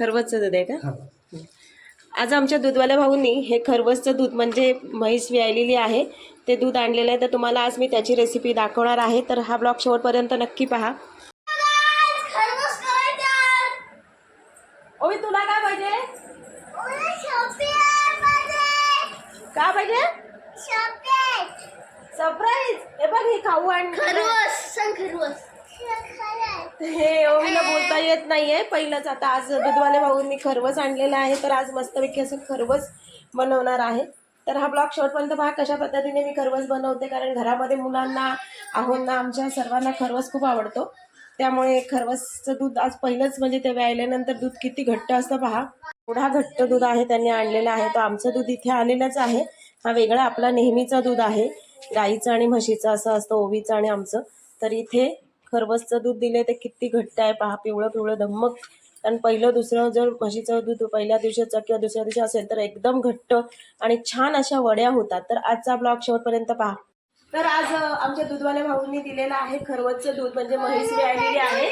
खरवसचं दूध आहे का? हा. आज आमच्या दूधवाल्या भाऊंनी हे खरवसचं दूध म्हणजे म्हैस व्यायलेली आहे. ते दूध आणलेलं आहे. तर तुम्हाला आज मी त्याची रेसिपी दाखवणार आहे. तर हा ब्लॉग शेवटपर्यंत नक्की पहा. ओवी तुला काय पाहिजे? का पाहिजे? सरप्राईज हे बघ हे खाऊ आणलं हे येत नाही येत नाहीये. पहिलंच आता आज दुधवाले भाऊंनी खरवस आणलेलं आहे तर आज मस्तपैकी असं खरवस बनवणार आहे. तर हा ब्लॉग शेवटपर्यंत पहा कशा पद्धतीने मी खरवस बनवते कारण घरामध्ये मुलांना आहोंना आमच्या सर्वांना खरवस खूप आवडतो. त्यामुळे खरवसचं दूध आज पहिलंच म्हणजे ते व्यायल्यानंतर दूध किती घट्ट असतं पहा. एवढा घट्ट दूध आहे त्यांनी आणलेला आहे. तो आमचं दूध इथे आलेलंच आहे. हा वेगळा आपला नेहमीचा दूध आहे. गाईचं आणि म्हशीचं असं असतं ओवीचं आणि आमचं. तर इथे खरबसचं दूध दिले ते किती घट्ट आहे पहा पिवळं पिवळं धम्मक. कारण पहिलं दुसरं जर म्हशीचं दूध पहिल्या दिवशीचं किंवा दुसऱ्या दिवशी असेल तर एकदम घट्ट आणि छान अशा वड्या होतात. तर आजचा ब्लॉग शेवटपर्यंत पहा. तर आज आमच्या दूधवाल्या भाऊंनी दिलेलं आहे खरवतचं दूध म्हणजे म्हैस आलेली आहे.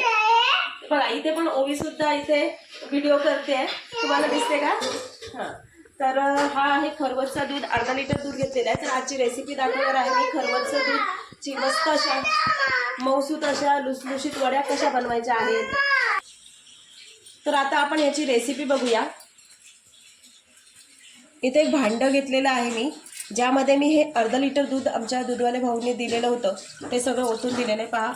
बघा इथे पण ओवी सुद्धा इथे व्हिडिओ करते. आहे तुम्हाला दिसते का? हां. तर हा आहे खरवसचा दूध. अर्धा लिटर दूध घेतलेलं आहे. तर आजची रेसिपी दाखवणार आहे मी खरवतचं दूध. ची मस्त अशा मौसूत अशा लुसलुशीत वड्या कशा बनवायच्या आहेत. तर आता आपण याची रेसिपी बघूया. इथे एक भांडं घेतलेलं आहे मी ज्यामध्ये मी हे अर्धा लिटर दूध आमच्या दूधवाल्या भाऊने दिलेलं होतं. ते सगळं ओतून दिलेलं आहे पहा.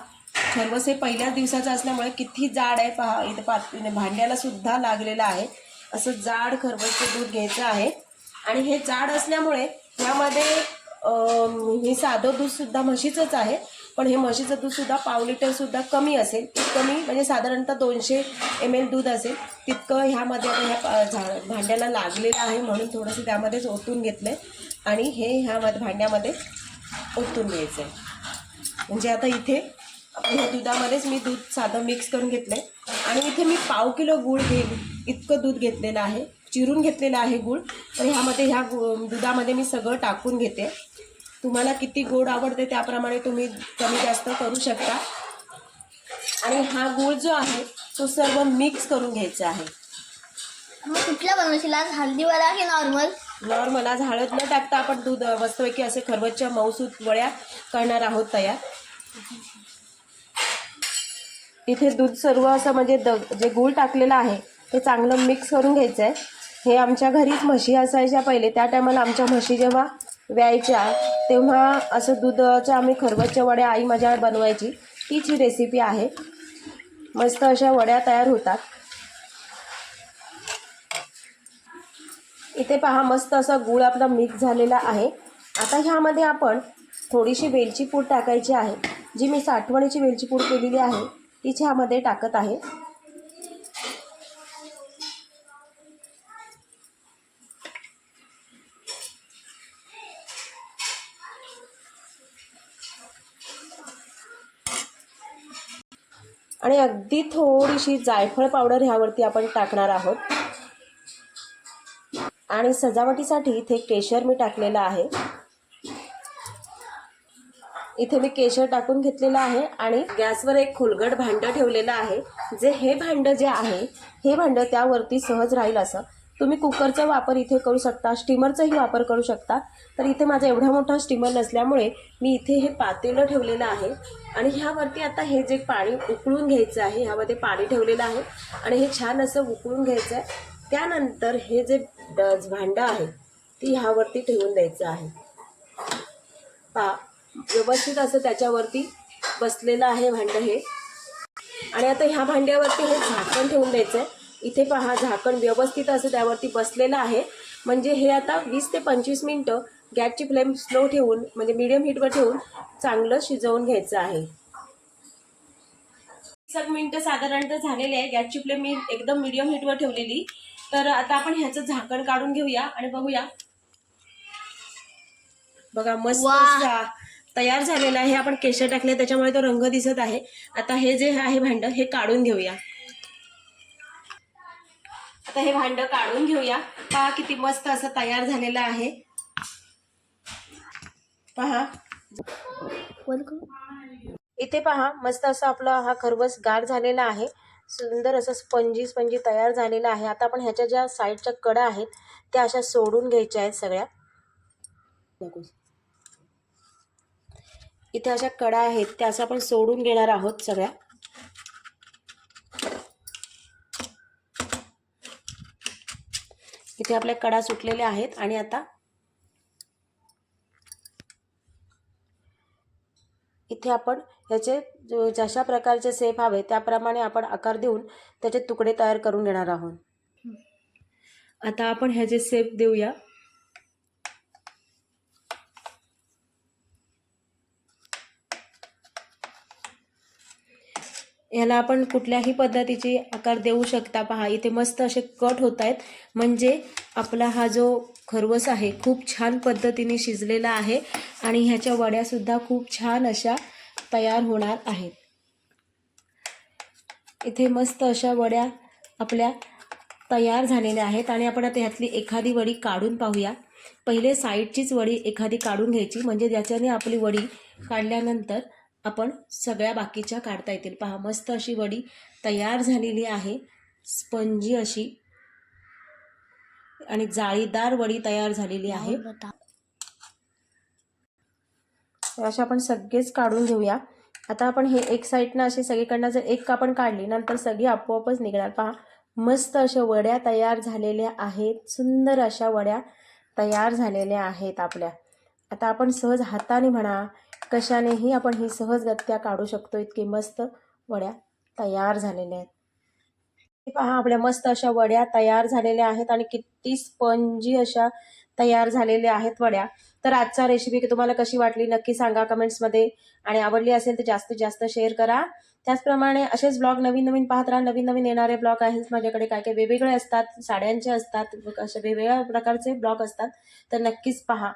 खरवस हे पहिल्याच दिवसाचं असल्यामुळे किती जाड आहे पहा. इथे पात भांड्याला सुद्धा लागलेलं आहे. असं जाड खरवसचं दूध घ्यायचं आहे. आणि हे जाड असल्यामुळे ह्यामध्ये हे साधं दूधसुद्धा म्हशीचंच आहे. पण हे म्हशीचं दूधसुद्धा पाव लिटरसुद्धा कमी असेल. कमी म्हणजे साधारणतः दोनशे एम एल दूध असेल. तितकं ह्यामध्ये आता ह्या झा भांड्याला लागलेलं आहे म्हणून थोडंसं त्यामध्येच ओतून घेतलं आहे आणि हे ह्यामध्ये भांड्यामध्ये ओतून घ्यायचं आहे म्हणजे आता इथे ह्या दुधामध्येच मी दूध साधं मिक्स करून घेतलं आहे आणि इथे मी पाव किलो गूळ घे इतकं दूध घेतलेलं आहे. चिरून घेतलेलं आहे गूळ. तर ह्यामध्ये ह्या दुधामध्ये मी सगळं टाकून घेते. तुम्हाला किती गोड आवडते त्याप्रमाणे तुम्ही कमी जास्त करू शकता. आणि हा गूळ जो आहे तो सर्व मिक्स करून घ्यायचा आहे. मग कुठला बनवशील? आज हल्दीवाला की नॉर्मल नॉर्मल आज हळद न टाकता आपण दूध मस्तपैकी असे खरवसच्या मऊसूत वड्या करणार आहोत तयार. इथे दूध सर्व असं म्हणजे द जे गूळ टाकलेलं आहे ते चांगलं मिक्स करून घ्यायचं आहे हे आमच्या घरीच म्हशी असायच्या पहिले. त्या टायमाला आमच्या म्हशी जेव्हा व्यायच्या तेव्हा असं दुधाच्या आम्ही खरवसच्या वड्या आई माझ्या बनवायची. तीच ही रेसिपी आहे. मस्त अशा वड्या तयार होतात. इथे पहा मस्त असा गूळ आपला मिक्स झालेला आहे. आता ह्यामध्ये आपण थोडीशी वेलची पूड टाकायची आहे. जी मी साठवणीची वेलची पूड केलेली आहे तीच ह्यामध्ये टाकत आहे. आणि अगदी थोडीशी जायफळ पावडर ह्यावरती आपण टाकणार आहोत. आणि सजावटीसाठी इथे केशर मी टाकलेलं आहे. इथे मी केशर टाकून घेतलेलं आहे आणि गॅसवर एक खोलगट भांडं ठेवलेलं आहे. जे हे भांडं जे आहे हे भांडं त्यावरती सहज राहील असं. तुम्ही कुकरचा वापर इथे करू शकता स्टीमरचाही वापर करू शकता. तर इथे माझा एवढा मोठा स्टीमर नसल्यामुळे मी इथे हे पातेलं ठेवलेलं आहे. आणि ह्यावरती आता हे जे पाणी उकळून घ्यायचं आहे ह्यामध्ये पाणी ठेवलेलं आहे. आणि हे छान असं उकळून घ्यायचं आहे. त्यानंतर हे जे भांडं आहे ती ह्यावरती ठेवून द्यायचं आहे. पा व्यवस्थित असं त्याच्यावरती बसलेलं आहे भांडं हे. आणि आता ह्या भांड्यावरती हे झाकण ठेवून द्यायचं आहे. इथे पहा झाकण व्यवस्थित असं त्यावरती बसलेलं आहे. म्हणजे हे आता वीस ते पंचवीस मिनटं गॅसची फ्लेम स्लो ठेवून म्हणजे मीडियम हीटवर ठेवून चांगलं शिजवून घ्यायचं आहे. वीस मिनटं साधारणतः झालेले आहे. गॅसची फ्लेम मी एकदम मीडियम हीटवर ठेवलेली. तर आता आपण ह्याचं झाकण काढून घेऊया आणि बघूया. बघा मस्त तयार झालेला आहे. आपण केशर टाकले त्याच्यामुळे तो रंग दिसत आहे. आता हे जे आहे भांडं हे काढून घेऊया. आता हे भांडं काढून घेऊया. पहा किती मस्त असं तयार झालेलं आहे. पहा. इथे पहा मस्त असा आपला हा खरवस गार झालेला आहे. सुंदर असं स्पंजी स्पंजी तयार झालेलं आहे. आता आपण ह्याच्या ज्या साईडच्या कडा आहेत त्या अशा सोडून घ्यायच्या आहेत सगळ्या. इथे अशा कडा आहेत त्या असं आपण सोडून घेणार आहोत सगळ्या. इथे आपल्या कडा सुटलेल्या आहेत आणि आता इथे आपण ह्याचे जशा प्रकारचे सेप हवे त्याप्रमाणे आपण आकार देऊन त्याचे तुकडे तयार करून घेणार आहोत. आता आपण ह्याचे सेप देऊया. याला आपण कुठल्याही पद्धतीचे आकार देऊ शकता. पहा इथे मस्त असे कट होत आहेत म्हणजे आपला हा जो खरवस आहे खूप छान पद्धतीने शिजलेला आहे आणि ह्याच्या वड्यासुद्धा खूप छान अशा तयार होणार आहेत. इथे मस्त अशा वड्या आपल्या तयार झालेल्या आहेत आणि आपण आता ह्यातली एखादी वडी काढून पाहूया. पहिले साईडचीच वडी एखादी काढून घ्यायची म्हणजे ज्याच्याने आपली वडी काढल्यानंतर आपण सगळ्या बाकीच्या काढता येतील. पहा मस्त अशी वडी तयार झालेली आहे. स्पंजी अशी आणि जाळीदार वडी तयार झालेली आहे. अशा आपण सगळेच काढून घेऊया. आता आपण हे एक साईडनं असे सगळीकडनं जर एक आपण काढली नंतर सगळी आपोआपच निघणार. पहा मस्त अशा वड्या तयार झालेल्या आहेत. सुंदर अशा वड्या तयार झालेल्या आहेत आपल्या. आता आपण सहज हाताने म्हणा कशानेही आपण ही सहजगत्या काढू शकतो. इतकी मस्त वड्या तयार झालेल्या आहेत. हे पहा आपल्या मस्त अशा वड्या तयार झालेल्या आहेत आणि किती स्पंजी अशा तयार झालेल्या आहेत वड्या. तर आजचा रेसिपी तुम्हाला कशी वाटली नक्की सांगा कमेंट्समध्ये आणि आवडली असेल तर जास्तीत जास्त शेअर करा. त्याचप्रमाणे असेच ब्लॉग नवीन नवीन पाहत राहा. नवीन नवीन येणारे ब्लॉग आहेत. माझ्याकडे काय काय वेगवेगळे असतात. साड्यांचे असतात. असे वेगवेगळ्या प्रकारचे ब्लॉग असतात. तर नक्कीच पहा.